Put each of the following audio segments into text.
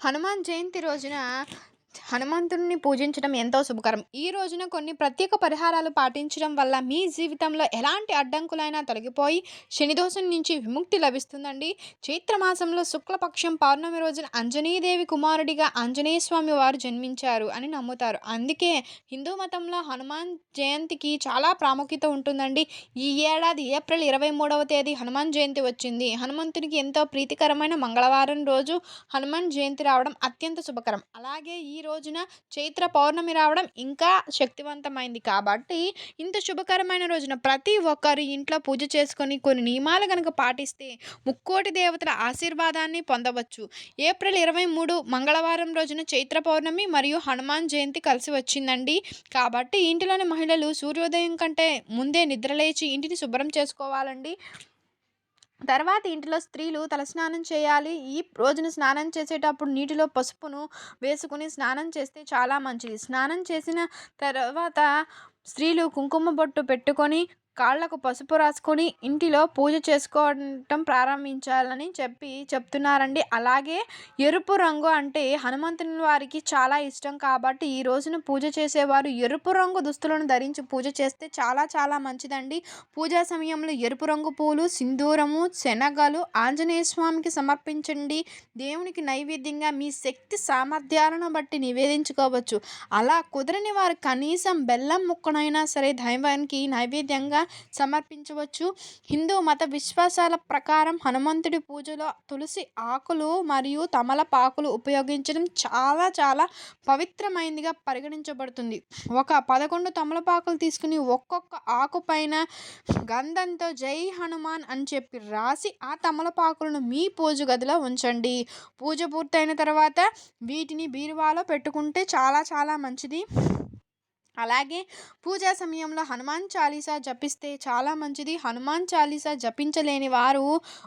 హనుమాన్ జయంతి రోజున హనుమంతుడిని పూజించడం ఎంతో శుభకరం. ఈ రోజున కొన్ని ప్రత్యేక పరిహారాలు పాటించడం వల్ల మీ జీవితంలో ఎలాంటి అడ్డంకులైనా తొలగిపోయి శనిదోషం నుంచి విముక్తి లభిస్తుందండి. చైత్రమాసంలో శుక్లపక్షం పౌర్ణమి రోజున అంజనీదేవి కుమారుడిగా ఆంజనేయ స్వామి వారు జన్మించారు అని నమ్ముతారు. అందుకే హిందూ మతంలో హనుమాన్ జయంతికి చాలా ప్రాముఖ్యత ఉంటుందండి. ఈ ఏడాది ఏప్రిల్ ఇరవై మూడవ తేదీ హనుమాన్ జయంతి వచ్చింది. హనుమంతునికి ఎంతో ప్రీతికరమైన మంగళవారం రోజు హనుమాన్ జయంతి రావడం అత్యంత శుభకరం. అలాగే ఈ రోజున చైత్ర పౌర్ణమి రావడం ఇంకా శక్తివంతమైంది. కాబట్టి ఇంత శుభకరమైన రోజున ప్రతి ఒక్కరు ఇంట్లో పూజ చేసుకొని కొన్ని నియమాలు కనుక పాటిస్తే ముక్కోటి దేవతల ఆశీర్వాదాన్ని పొందవచ్చు. ఏప్రిల్ ఇరవై మూడు మంగళవారం రోజున చైత్ర పౌర్ణమి మరియు హనుమాన్ జయంతి కలిసి వచ్చిందండి. కాబట్టి ఇంటిలోని మహిళలు సూర్యోదయం కంటే ముందే నిద్రలేచి ఇంటిని శుభ్రం చేసుకోవాలండి. తర్వాత ఇంటిలో స్త్రీలు తలస్నానం చేయాలి. ఈ రోజున స్నానం చేసేటప్పుడు నీటిలో పసుపును వేసుకుని స్నానం చేస్తే చాలా మంచిది. స్నానం చేసిన తర్వాత స్త్రీలు కుంకుమ బొట్టు పెట్టుకొని కాళ్ళకు పసుపు రాసుకొని ఇంటిలో పూజ చేసుకోవటం ప్రారంభించాలని చెప్పి చెప్తున్నారండి. అలాగే ఎరుపు రంగు అంటే హనుమంతుని వారికి చాలా ఇష్టం కాబట్టి ఈ రోజున పూజ చేసేవారు ఎరుపు రంగు దుస్తులను ధరించి పూజ చేస్తే చాలా చాలా మంచిదండి. పూజా సమయంలో ఎరుపు రంగు పూలు సింధూరము శనగలు ఆంజనేయ స్వామికి సమర్పించండి. దేవునికి నైవేద్యంగా మీ శక్తి సామర్థ్యాలను బట్టి నివేదించుకోవచ్చు. అలా కుదరని వారు కనీసం బెల్లం ముక్కనైనా సరే దైవానికి నైవేద్యంగా సమర్పించవచ్చు. హిందూ మత విశ్వాసాల ప్రకారం హనుమంతుడి పూజలో తులసి ఆకులు మరియు తమలపాకులు ఉపయోగించడం చాలా చాలా పవిత్రమైనదిగా పరిగణించబడుతుంది. ఒక పదకొండు తమలపాకులు తీసుకుని ఒక్కొక్క ఆకు పైన గంధంతో జై హనుమాన్ అని చెప్పి రాసి ఆ తమలపాకులను మీ పూజ గదిలో ఉంచండి. పూజ పూర్తయిన తర్వాత వీటిని బీరువాలో పెట్టుకుంటే చాలా చాలా మంచిది. అలాగే పూజా సమయంలో హనుమాన్ చాలీసా జపిస్తే చాలా మంచిది. హనుమాన్ చాలీసా జపించలేని వారు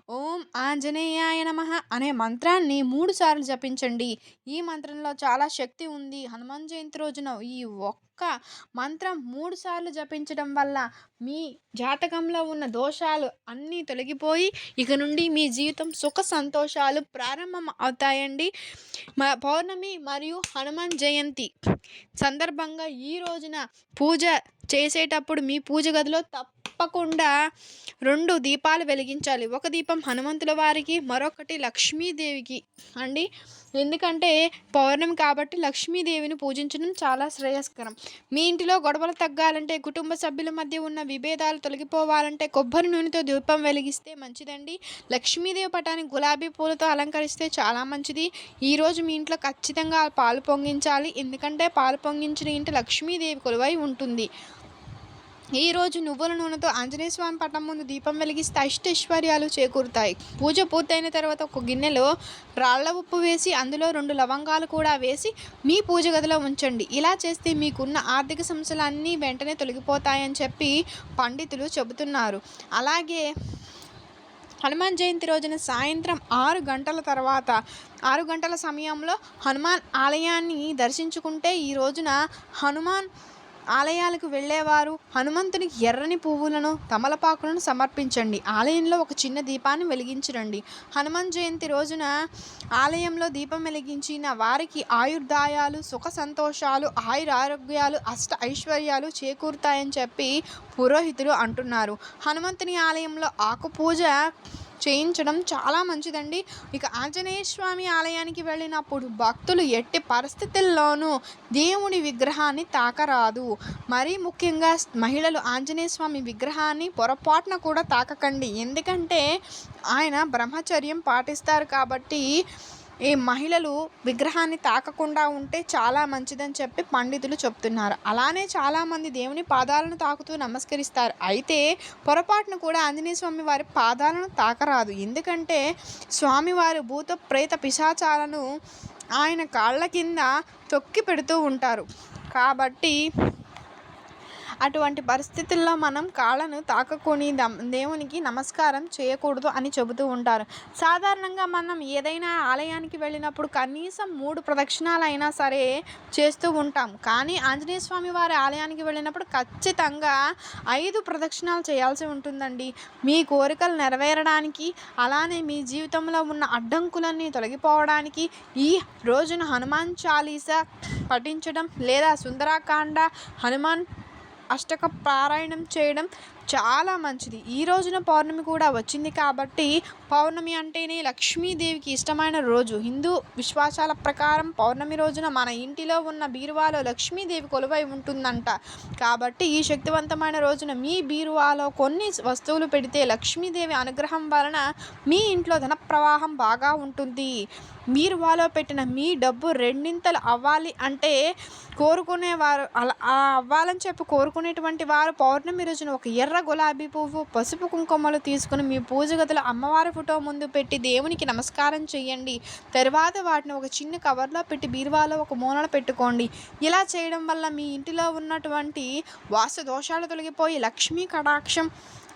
ఓం ఆంజనేయాయ నమ అనే మంత్రాన్ని మూడు సార్లు జపించండి. ఈ మంత్రంలో చాలా శక్తి ఉంది. హనుమాన్ జయంతి రోజున ఈ ఒక్క మంత్రం మూడు సార్లు జపించడం వల్ల మీ జాతకంలో ఉన్న దోషాలు అన్నీ తొలగిపోయి ఇక నుండి మీ జీవితం సుఖ సంతోషాలు ప్రారంభం అవుతాయండి. పౌర్ణమి మరియు హనుమాన్ జయంతి సందర్భంగా ఈ రోజున పూజ చేసేటప్పుడు మీ పూజ గదిలో తప్పకుండా రెండు దీపాలు వెలిగించాలి. ఒక దీపం హనుమంతుల వారికి మరొకటి లక్ష్మీదేవికి అండి. ఎందుకంటే పౌర్ణమి కాబట్టి లక్ష్మీదేవిని పూజించడం చాలా శ్రేయస్కరం. మీ ఇంటిలో గొడవలు తగ్గాలంటే కుటుంబ సభ్యుల మధ్య ఉన్న విభేదాలు తొలగిపోవాలంటే కొబ్బరి నూనెతో దీపం వెలిగిస్తే మంచిదండి. లక్ష్మీదేవి పటాన్ని గులాబీ పూలతో అలంకరిస్తే చాలా మంచిది. ఈరోజు మీ ఇంట్లో ఖచ్చితంగా పాలు పొంగించాలి. ఎందుకంటే పాలు పొంగించిన ఇంటి లక్ష్మీదేవి కొలువై ఉంటుంది. ఈరోజు నువ్వుల నూనెతో ఆంజనేయ స్వామి పటం ముందు దీపం వెలిగిస్తే అష్టైశ్వర్యాలు చేకూరుతాయి. పూజ పూర్తయిన తర్వాత ఒక గిన్నెలో రాళ్ళ ఉప్పు వేసి అందులో రెండు లవంగాలు కూడా వేసి మీ పూజ గదిలో ఉంచండి. ఇలా చేస్తే మీకున్న ఆర్థిక సమస్యలు అన్నీ వెంటనే తొలగిపోతాయని చెప్పి పండితులు చెబుతున్నారు. అలాగే హనుమాన్ జయంతి రోజున సాయంత్రం ఆరు గంటల తర్వాత ఆరు గంటల సమయంలో హనుమాన్ ఆలయాన్ని దర్శించుకుంటే ఈ రోజున హనుమాన్ ఆలయాలకు వెళ్ళేవారు. హనుమంతునికి ఎర్రని పువ్వులను తమలపాకులను సమర్పించండి. ఆలయంలో ఒక చిన్న దీపాన్ని వెలిగించరండి. హనుమాన్ జయంతి రోజున ఆలయంలో దీపం వెలిగించిన వారికి ఆయుర్దాయాలు సుఖ సంతోషాలు ఆయుర ఆరోగ్యాలు అష్ట ఐశ్వర్యాలు చేకూరుతాయని చెప్పి పురోహితులు అంటున్నారు. హనుమంతుని ఆలయంలో ఆకు పూజ చేయించడం చాలా మంచిదండి. ఇక ఆంజనేయ స్వామి ఆలయానికి వెళ్ళినప్పుడు భక్తులు ఎట్టి పరిస్థితుల్లోనూ దేవుని విగ్రహాన్ని తాకరాదు. మరీ ముఖ్యంగా మహిళలు ఆంజనేయ స్వామి విగ్రహాన్ని పొరపాటున కూడా తాకకండి. ఎందుకంటే ఆయన బ్రహ్మచర్యం పాటిస్తారు కాబట్టి ఈ మహిళలు విగ్రహాన్ని తాకకుండా ఉంటే చాలా మంచిదని చెప్పి పండితులు చెప్తున్నారు. అలానే చాలామంది దేవుని పాదాలను తాకుతూ నమస్కరిస్తారు. అయితే పొరపాటును కూడా ఆంజనేయ స్వామి వారి పాదాలను తాకరాదు. ఎందుకంటే స్వామివారు భూత ప్రేత పిశాచాలను ఆయన కాళ్ళ కింద తొక్కి పెడుతూ ఉంటారు. కాబట్టి అటువంటి పరిస్థితుల్లో మనం కాళ్ళను తాకకొని దేవునికి నమస్కారం చేయకూడదు అని చెబుతూ ఉంటారు. సాధారణంగా మనం ఏదైనా ఆలయానికి వెళ్ళినప్పుడు కనీసం మూడు ప్రదక్షిణాలైనా సరే చేస్తూ ఉంటాం. కానీ ఆంజనేయ స్వామి వారి ఆలయానికి వెళ్ళినప్పుడు ఖచ్చితంగా ఐదు ప్రదక్షిణాలు చేయాల్సి ఉంటుందండి. మీ కోరికలు నెరవేరడానికి అలానే మీ జీవితంలో ఉన్న అడ్డంకులన్నీ తొలగిపోవడానికి ఈ రోజున హనుమాన్ చాలీసా పఠించడం లేదా సుందరాకాండ హనుమాన్ అష్టక పారాయణం చేయడం చాలా మంచిది. ఈ రోజున పౌర్ణమి కూడా వచ్చింది కాబట్టి పౌర్ణమి అంటేనే లక్ష్మీదేవికి ఇష్టమైన రోజు. హిందూ విశ్వాసాల ప్రకారం పౌర్ణమి రోజున మన ఇంటిలో ఉన్న బీరువాలో లక్ష్మీదేవి కొలువై ఉంటుందంట. కాబట్టి ఈ శక్తివంతమైన రోజున మీ బీరువాలో కొన్ని వస్తువులు పెడితే లక్ష్మీదేవి అనుగ్రహం వలన మీ ఇంట్లో ధన ప్రవాహం బాగా ఉంటుంది. బీరువాలో పెట్టిన మీ డబ్బు రెండింతలు అవ్వాలి అంటే కోరుకునేవారు అలా అవ్వాలని చెప్పి కోరుకునేటువంటి వారు పౌర్ణమి రోజున ఒక ఎర్ర ఎర్ర గులాబీ పువ్వు పసుపు కుంకుమలు తీసుకుని మీ పూజ గదిలో అమ్మవారి ఫోటో ముందు పెట్టి దేవునికి నమస్కారం చేయండి తర్వాత వాటిని ఒక చిన్న కవర్లో పెట్టి బీరువాలో ఒక మూలన పెట్టుకోండి. ఇలా చేయడం వల్ల మీ ఇంటిలో ఉన్నటువంటి వాస్తు దోషాలు తొలగిపోయి లక్ష్మీ కటాక్షం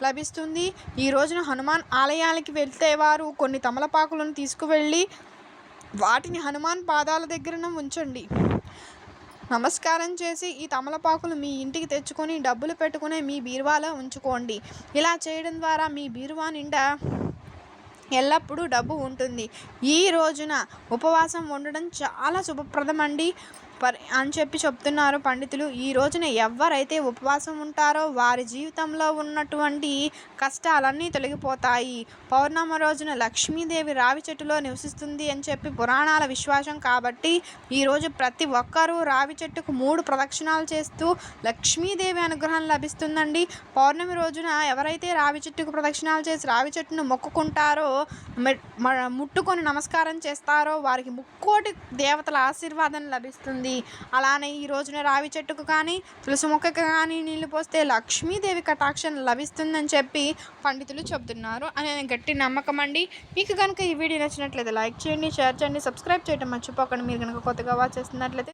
లభిస్తుంది. ఈ రోజున హనుమాన్ ఆలయానికి వెళ్తే వారు కొన్ని తమలపాకులను తీసుకువెళ్ళి వాటిని హనుమాన్ పాదాల దగ్గరన ఉంచండి. నమస్కారం చేసి ఈ తమలపాకులు మీ ఇంటికి తెచ్చుకొని డబ్బులు పెట్టుకునే మీ బీరువాలో ఉంచుకోండి. ఇలా చేయడం ద్వారా మీ బీరువా నిండా ఎల్లప్పుడూ డబ్బు ఉంటుంది. ఈ రోజున ఉపవాసం ఉండడం చాలా శుభప్రదం అండి పరి అని చెప్పి చెప్తున్నారు పండితులు. ఈ రోజున ఎవరైతే ఉపవాసం ఉంటారో వారి జీవితంలో ఉన్నటువంటి కష్టాలన్నీ తొలగిపోతాయి. పౌర్ణమి రోజున లక్ష్మీదేవి రావి చెట్టులో నివసిస్తుంది అని చెప్పి పురాణాల విశ్వాసం కాబట్టి ఈరోజు ప్రతి ఒక్కరూ రావి చెట్టుకు మూడు ప్రదక్షిణాలు చేస్తూ లక్ష్మీదేవి అనుగ్రహం లభిస్తుందండి. పౌర్ణమి రోజున ఎవరైతే రావి చెట్టుకు ప్రదక్షిణాలు చేసి రావి చెట్టును మొక్కుకుంటారో ముట్టుకొని నమస్కారం చేస్తారో వారికి ముక్కోటి దేవతల ఆశీర్వాదం లభిస్తుంది. అలానే ఈ రోజున రావి చెట్టుకు కానీ తులసి మొక్కకు కానీ నీళ్ళు పోస్తే లక్ష్మీదేవి కటాక్షం లభిస్తుందని చెప్పి పండితులు చెబుతున్నారు. అని గట్టి నమ్మకం అండి. మీకు కనుక ఈ వీడియో నచ్చినట్లయితే లైక్ చేయండి షేర్ చేయండి సబ్స్క్రైబ్ చేయడం మర్చిపోకండి. మీరు కనుక కొత్తగా వాచ్ చేస్తున్నట్లయితే